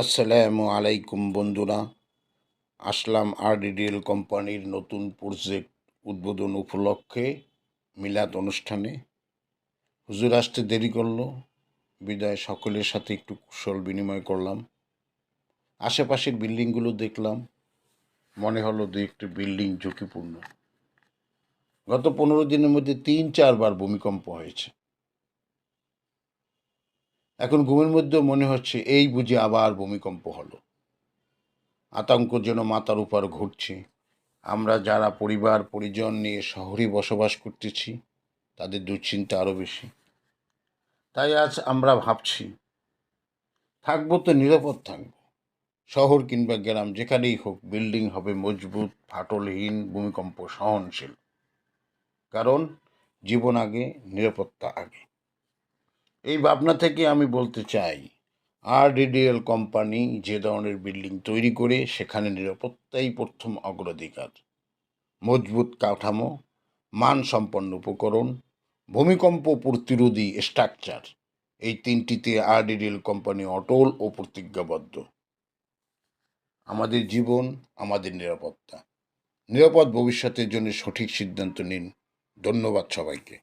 আসসালামু আলাইকুম বন্ধুরা। আসলাম আরডিডিএল কোম্পানির নতুন প্রজেক্ট উদ্বোধন উপলক্ষে মিলাদ অনুষ্ঠানে। হুজুর আসতে দেরি করল, বিদায় সকলের সাথে একটু কুশল বিনিময় করলাম। আশেপাশের বিল্ডিংগুলো দেখলাম, মনে হলো দু একটি বিল্ডিং ঝুঁকিপূর্ণ। গত পনেরো দিনের মধ্যে তিন চারবার ভূমিকম্প হয়েছে। এখন ঘুমের মধ্যেও মনে হচ্ছে, এই বুঝে আবার ভূমিকম্প হলো। আতঙ্ক যেন মাথার উপর ঘুরছে। আমরা যারা পরিবার, পরিজন নিয়ে শহরে বসবাস করতেছি, তাদের দুশ্চিন্তা আরও বেশি। তাই আজ আমরা ভাবছি, থাকব তো নিরাপদ থাকব। শহর কিংবা গ্রাম যেখানেই হোক, বিল্ডিং হবে মজবুত, ফাটলহীন, ভূমিকম্প সহনশীল। কারণ, জীবন আগে, নিরাপত্তা আগে। এই ভাবনা থেকে আমি বলতে চাই আরডিডিএল কোম্পানি যে ধরনের বিল্ডিং তৈরি করে সেখানে নিরাপত্তাই প্রথম অগ্রাধিকার। মজবুত কাঠামো, মানসম্পন্ন উপকরণ, ভূমিকম্প প্রতিরোধী স্ট্রাকচার এই তিনটিতে আরডিডিএল কোম্পানি অটল ও প্রতিজ্ঞাবদ্ধ। আমাদের জীবন, আমাদের নিরাপত্তা। নিরাপদ ভবিষ্যতের জন্য সঠিক সিদ্ধান্ত নিন। ধন্যবাদ সবাইকে।